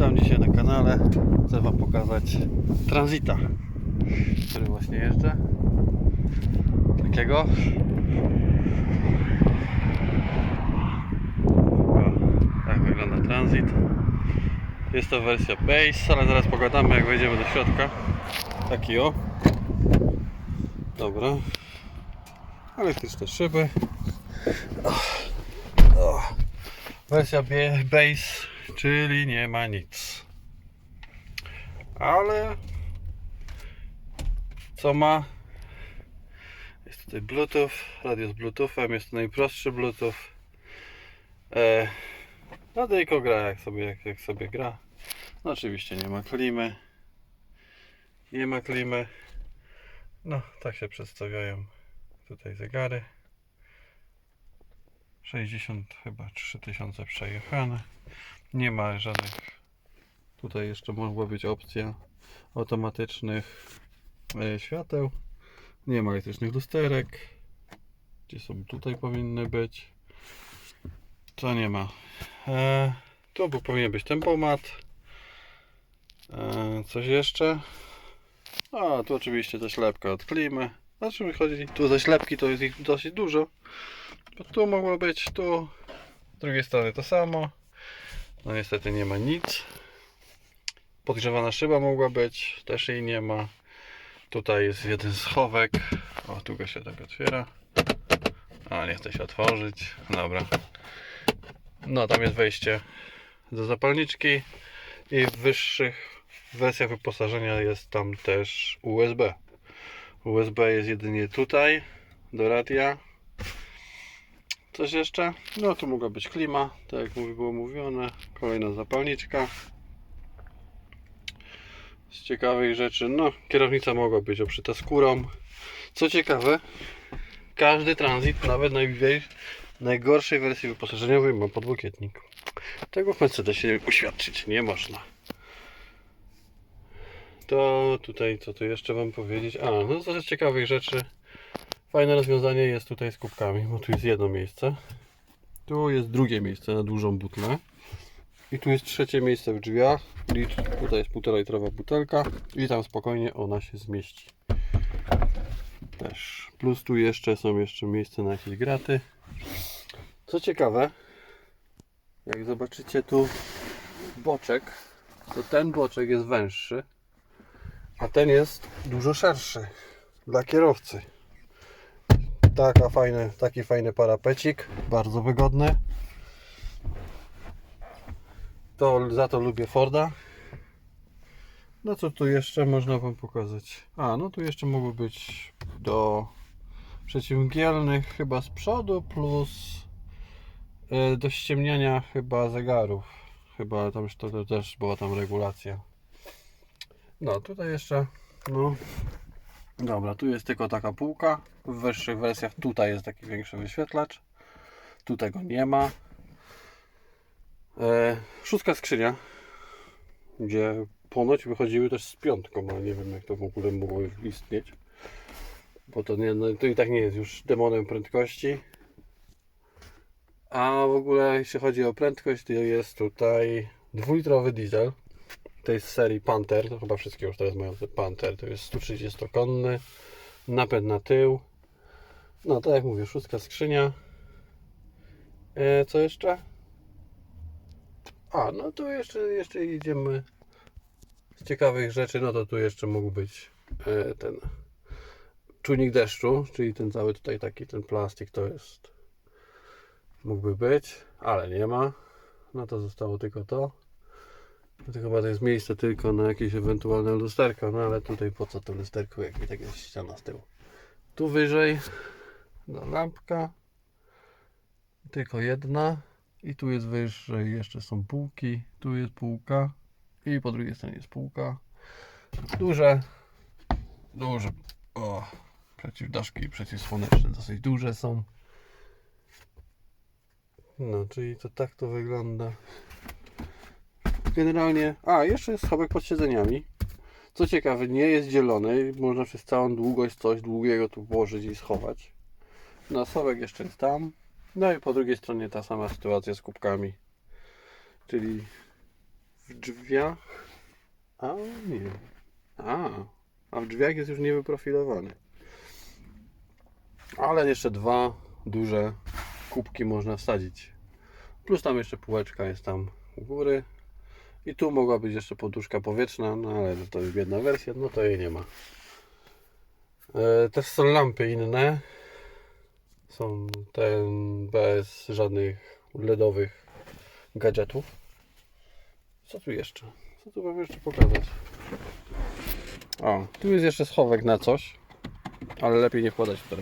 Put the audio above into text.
Witam dzisiaj na kanale. Chcę Wam pokazać Transita, który właśnie jeżdżę. Takiego. O, tak wygląda Transit. Jest to wersja base, ale zaraz pogadamy jak wejdziemy do środka. Taki o. Dobra. Elektryczne szyby. O. O. Wersja base, czyli nie ma nic. Ale co ma? Jest tutaj Bluetooth, radio z Bluetoothem, jest to najprostszy Bluetooth. E, radyjko gra jak sobie, jak, jak sobie gra. No oczywiście nie ma klimy. Nie ma klimy. No, tak się przedstawiają tutaj zegary. 60 chyba 3000 przejechane. Nie ma żadnych. Tutaj jeszcze mogła być opcja automatycznych e, świateł. Nie ma elektrycznych lusterek. Gdzie są tutaj powinny być. To nie ma. E, tu powinien być tempomat. E, coś jeszcze. A, tu oczywiście ta ślepka od klimy. Znaczy wychodzi, tu ze ślepki to jest ich dosyć dużo. Bo tu mogło być, tu. Z drugiej strony to samo. No niestety nie ma nic. Podgrzewana szyba mogła być, też jej nie ma. Tutaj jest jeden schowek. O, tu go się tak otwiera. A, nie chce się otworzyć. Dobra. No, tam jest wejście do zapalniczki i w wyższych wersjach wyposażenia jest tam też USB. USB jest jedynie tutaj do radia. Coś jeszcze? No tu mogła być klima, tak jak było mówione. Kolejna zapalniczka. Z ciekawych rzeczy, no kierownica mogła być obszyta skórą. Co ciekawe, każdy transit, nawet najgorszej wersji wyposażeniowej ma podłokietnik. Tego w Mercedesie uświadczyć nie można. To tutaj, co tu jeszcze Wam powiedzieć? A, no z ciekawych rzeczy. Fajne rozwiązanie jest tutaj z kubkami, bo tu jest jedno miejsce. Tu jest drugie miejsce na dużą butlę. I tu jest trzecie miejsce w drzwiach. Tutaj jest półtora litrowa butelka. I tam spokojnie ona się zmieści. Też. Plus tu jeszcze są jeszcze miejsce na jakieś graty. Co ciekawe, jak zobaczycie tu boczek, to ten boczek jest węższy, a ten jest dużo szerszy dla kierowcy. Taka fajny, taki fajny parapecik, bardzo wygodny. To za to lubię Forda. No co tu jeszcze można Wam pokazać? A, no tu jeszcze mogło być do przeciwmgielnych chyba z przodu plus e, do ściemniania chyba zegarów. Chyba tam to, to też była tam regulacja. No tutaj jeszcze no Dobra, tu jest tylko taka półka. W wyższych wersjach tutaj jest taki większy wyświetlacz. Tu tego nie ma. E, szóstka skrzynia, gdzie ponoć wychodziły też z piątką, ale nie wiem jak to w ogóle mogło istnieć. Bo to, nie, no, to i tak nie jest już demonem prędkości. A w ogóle jeśli chodzi o prędkość, to jest tutaj dwulitrowy diesel tej serii Panther, to chyba wszystkie już teraz mają Panther, to jest 130-konny, napęd na tył. No tak jak mówię, szóstka skrzynia. E, co jeszcze? A, no to jeszcze, jeszcze idziemy z ciekawych rzeczy, no to tu jeszcze mógł być e, ten czujnik deszczu, czyli ten cały tutaj taki, ten plastik to jest mógłby być, ale nie ma. No to zostało tylko to. To chyba to jest miejsce tylko na jakieś ewentualne lusterko, no ale tutaj po co to lusterko, jak i tak jest ściana z tyłu. Tu wyżej, no lampka, tylko jedna i tu jest wyżej, jeszcze są półki, tu jest półka i po drugiej stronie jest półka. Duże, duże, o, przeciwdaszki przeciwsłoneczne dosyć duże są. No, czyli to tak to wygląda. Generalnie. A, jeszcze jest schowek pod siedzeniami. Co ciekawe, nie jest dzielony. Można przez całą długość coś długiego tu włożyć i schować. No, jeszcze jest tam. No i po drugiej stronie ta sama sytuacja z kubkami. Czyli w drzwiach. A nie. A, a w drzwiach jest już niewyprofilowany. Ale jeszcze dwa duże kubki można wsadzić. Plus tam jeszcze półeczka jest tam u góry. I tu mogła być jeszcze poduszka powietrzna, no ale to jest biedna wersja, no to jej nie ma. E, też są lampy inne. Są ten bez żadnych LEDowych gadżetów. Co tu jeszcze? Co tu wam jeszcze pokazać? O, tu jest jeszcze schowek na coś, ale lepiej nie wkładać w telefonu.